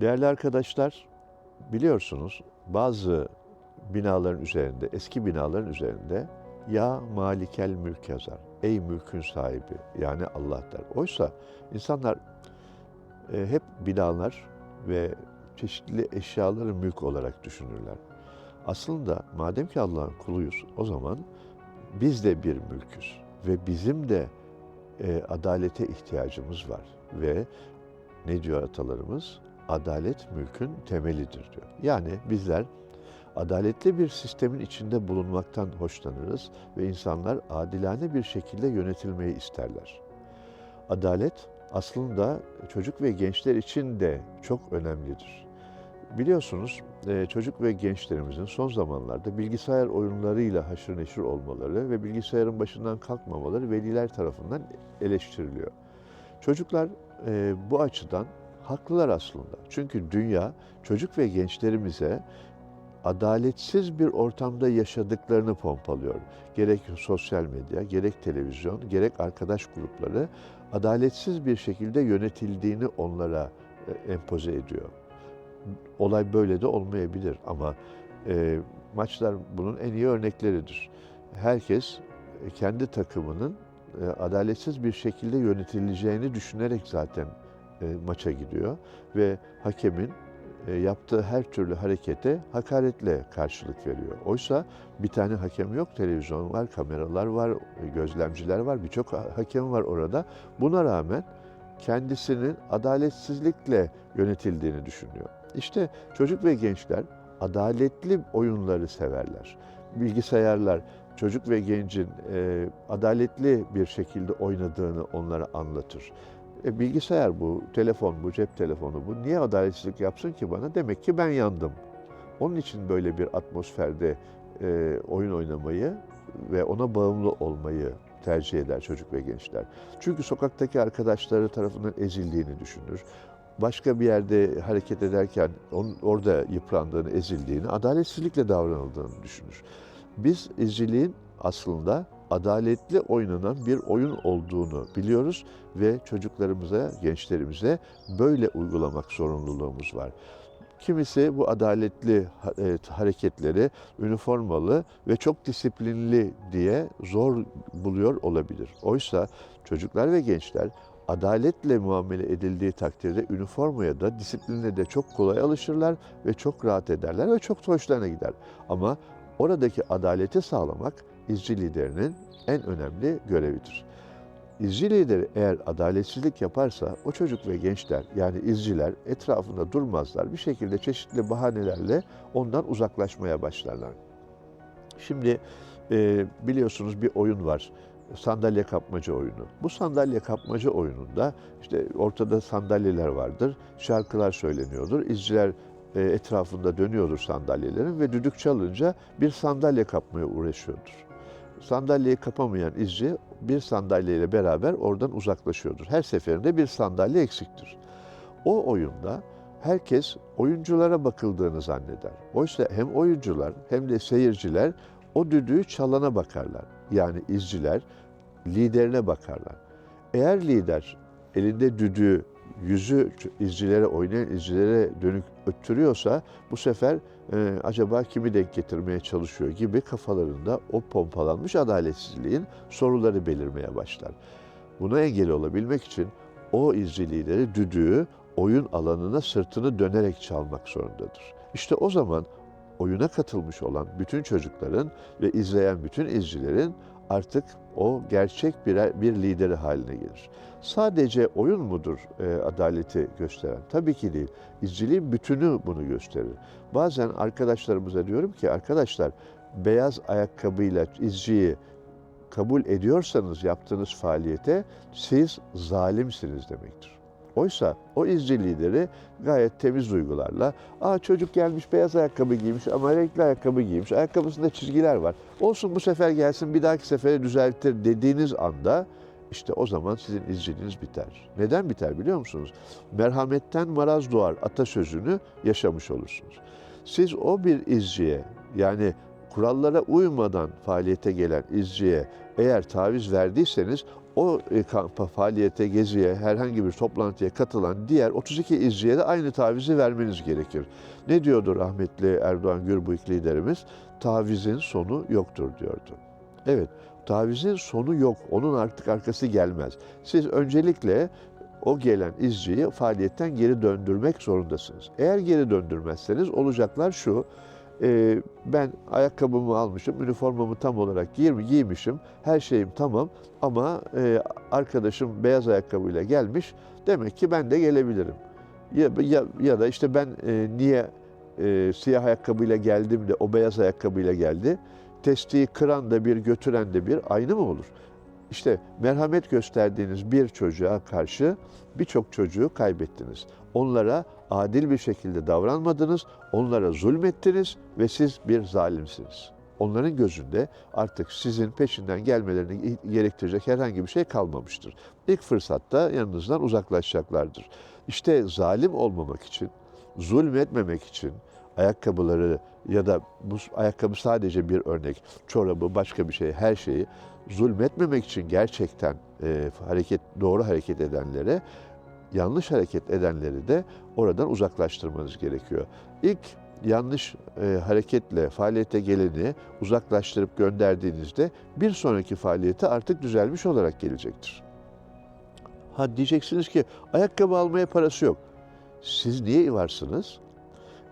Değerli arkadaşlar, biliyorsunuz bazı binaların üzerinde, eski binaların üzerinde ya malikel mülk yazar. Ey mülkün sahibi yani Allah der. Oysa insanlar e, hep binalar ve çeşitli eşyaları mülk olarak düşünürler. Aslında madem ki Allah'ın kuluyuz o zaman biz de bir mülküz ve bizim de e, adalete ihtiyacımız var ve ne diyor atalarımız? Adalet mülkün temelidir diyor. Yani bizler adaletli bir sistemin içinde bulunmaktan hoşlanırız ve insanlar adilane bir şekilde yönetilmeyi isterler. Adalet aslında çocuk ve gençler için de çok önemlidir. Biliyorsunuz e, çocuk ve gençlerimizin son zamanlarda bilgisayar oyunlarıyla haşır neşir olmaları ve bilgisayarın başından kalkmamaları veliler tarafından eleştiriliyor. Çocuklar e, bu açıdan haklılar aslında. Çünkü dünya çocuk ve gençlerimize adaletsiz bir ortamda yaşadıklarını pompalıyor. Gerek sosyal medya, gerek televizyon, gerek arkadaş grupları adaletsiz bir şekilde yönetildiğini onlara e, empoze ediyor. Olay böyle de olmayabilir ama e, maçlar bunun en iyi örnekleridir. Herkes e, kendi takımının e, adaletsiz bir şekilde yönetileceğini düşünerek zaten maça gidiyor ve hakemin e, yaptığı her türlü harekete hakaretle karşılık veriyor. Oysa bir tane hakem yok, televizyon var, kameralar var, e, gözlemciler var, birçok ha- hakem var orada. Buna rağmen kendisinin adaletsizlikle yönetildiğini düşünüyor. İşte çocuk ve gençler adaletli oyunları severler. Bilgisayarlar çocuk ve gencin e, adaletli bir şekilde oynadığını onlara anlatır. E, bilgisayar bu, telefon bu, cep telefonu bu. Niye adaletsizlik yapsın ki bana? Demek ki ben yandım. Onun için böyle bir atmosferde e, oyun oynamayı ve ona bağımlı olmayı tercih eder çocuk ve gençler. Çünkü sokaktaki arkadaşları tarafından ezildiğini düşünür. Başka bir yerde hareket ederken onun orada yıprandığını, ezildiğini, adaletsizlikle davranıldığını düşünür. Biz izciliğin aslında adaletli oynanan bir oyun olduğunu biliyoruz ve çocuklarımıza, gençlerimize böyle uygulamak zorunluluğumuz var. Kimisi bu adaletli e, hareketleri üniformalı ve çok disiplinli diye zor buluyor olabilir. Oysa çocuklar ve gençler adaletle muamele edildiği takdirde üniformaya da disipline de çok kolay alışırlar ve çok rahat ederler ve çok hoşlarına gider. Ama oradaki adaleti sağlamak izci liderinin en önemli görevidir. İzci lideri eğer adaletsizlik yaparsa o çocuk ve gençler yani izciler etrafında durmazlar. Bir şekilde çeşitli bahanelerle ondan uzaklaşmaya başlarlar. Şimdi e, biliyorsunuz bir oyun var. Sandalye kapmaca oyunu. Bu sandalye kapmaca oyununda işte ortada sandalyeler vardır. Şarkılar söyleniyordur. İzciler etrafında dönüyordur sandalyelerin ve düdük çalınca bir sandalye kapmaya uğraşıyordur. Sandalyeyi kapamayan izci bir sandalyeyle beraber oradan uzaklaşıyordur. Her seferinde bir sandalye eksiktir. O oyunda herkes oyunculara bakıldığını zanneder. Oysa hem oyuncular hem de seyirciler o düdüğü çalana bakarlar. Yani izciler liderine bakarlar. Eğer lider elinde düdüğü yüzü izcilere oynayan izcilere dönük öttürüyorsa bu sefer e, acaba kimi denk getirmeye çalışıyor gibi kafalarında o pompalanmış adaletsizliğin soruları belirmeye başlar. Buna engel olabilmek için o izci lideri düdüğü oyun alanına sırtını dönerek çalmak zorundadır. İşte o zaman oyuna katılmış olan bütün çocukların ve izleyen bütün izcilerin artık o gerçek birer, bir lideri haline gelir. Sadece oyun mudur e, adaleti gösteren? Tabii ki değil. İzciliğin bütünü bunu gösterir. Bazen arkadaşlarımıza diyorum ki arkadaşlar beyaz ayakkabıyla izciyi kabul ediyorsanız yaptığınız faaliyete siz zalimsiniz demektir. Oysa o izci lideri gayet temiz duygularla, aa çocuk gelmiş beyaz ayakkabı giymiş ama renkli ayakkabı giymiş, ayakkabısında çizgiler var. Olsun bu sefer gelsin bir dahaki sefere düzeltir dediğiniz anda işte o zaman sizin izciliğiniz biter. Neden biter biliyor musunuz? Merhametten maraz doğar atasözünü yaşamış olursunuz. Siz o bir izciye yani kurallara uymadan faaliyete gelen izciye eğer taviz verdiyseniz o e, kampa, faaliyete, geziye, herhangi bir toplantıya katılan diğer 32 izciye de aynı tavizi vermeniz gerekir. Ne diyordu rahmetli Erdoğan Gürbüyük liderimiz? Tavizin sonu yoktur diyordu. Evet, tavizin sonu yok. Onun artık arkası gelmez. Siz öncelikle o gelen izciyi faaliyetten geri döndürmek zorundasınız. Eğer geri döndürmezseniz olacaklar şu, e, ben ayakkabımı almışım, üniformamı tam olarak giy- giymişim, her şeyim tamam ama e, arkadaşım beyaz ayakkabıyla gelmiş, demek ki ben de gelebilirim. Ya, ya, ya da işte ben e, niye e, siyah ayakkabıyla geldim de o beyaz ayakkabıyla geldi, testiyi kıran da bir, götüren de bir aynı mı olur? İşte merhamet gösterdiğiniz bir çocuğa karşı birçok çocuğu kaybettiniz. Onlara adil bir şekilde davranmadınız, onlara zulmettiniz ve siz bir zalimsiniz. Onların gözünde artık sizin peşinden gelmelerini gerektirecek herhangi bir şey kalmamıştır. İlk fırsatta yanınızdan uzaklaşacaklardır. İşte zalim olmamak için, zulmetmemek için ayakkabıları ya da bu ayakkabı sadece bir örnek, çorabı, başka bir şey, her şeyi zulmetmemek için gerçekten e, hareket doğru hareket edenlere yanlış hareket edenleri de oradan uzaklaştırmanız gerekiyor. İlk yanlış e, hareketle faaliyete geleni uzaklaştırıp gönderdiğinizde bir sonraki faaliyete artık düzelmiş olarak gelecektir. Ha diyeceksiniz ki ayakkabı almaya parası yok. Siz niye varsınız?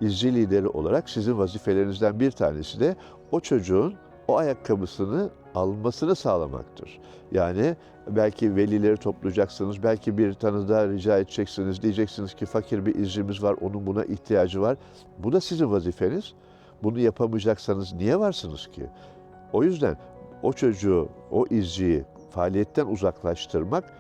İzci lideri olarak sizin vazifelerinizden bir tanesi de o çocuğun o ayakkabısını almasını sağlamaktır. Yani belki velileri toplayacaksınız, belki bir tanıda rica edeceksiniz, diyeceksiniz ki fakir bir izcimiz var, onun buna ihtiyacı var. Bu da sizin vazifeniz. Bunu yapamayacaksanız niye varsınız ki? O yüzden o çocuğu, o izciyi faaliyetten uzaklaştırmak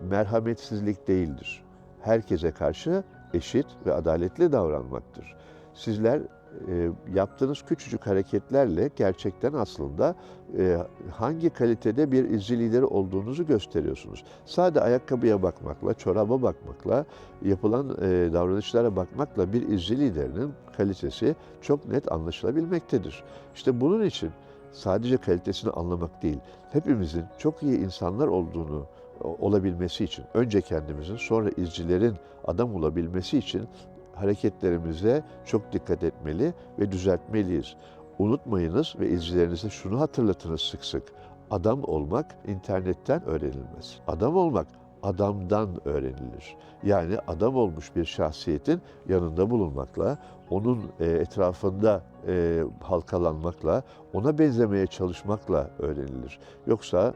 merhametsizlik değildir. Herkese karşı eşit ve adaletli davranmaktır. Sizler e, yaptığınız küçücük hareketlerle gerçekten aslında e, hangi kalitede bir izci lideri olduğunuzu gösteriyorsunuz. Sadece ayakkabıya bakmakla, çoraba bakmakla, yapılan e, davranışlara bakmakla bir izci liderinin kalitesi çok net anlaşılabilmektedir. İşte bunun için sadece kalitesini anlamak değil, hepimizin çok iyi insanlar olduğunu olabilmesi için, önce kendimizin sonra izcilerin adam olabilmesi için hareketlerimize çok dikkat etmeli ve düzeltmeliyiz. Unutmayınız ve izcilerinize şunu hatırlatınız sık sık. Adam olmak internetten öğrenilmez. Adam olmak adamdan öğrenilir. Yani adam olmuş bir şahsiyetin yanında bulunmakla, onun e, etrafında e, halkalanmakla, ona benzemeye çalışmakla öğrenilir. Yoksa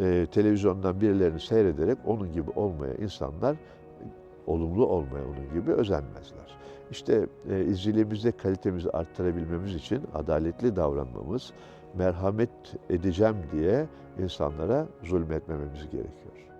e, televizyondan birilerini seyrederek onun gibi olmaya insanlar olumlu olmaya onun gibi özenmezler. İşte e, izciliğimizde kalitemizi arttırabilmemiz için adaletli davranmamız, merhamet edeceğim diye insanlara zulmetmememiz gerekiyor.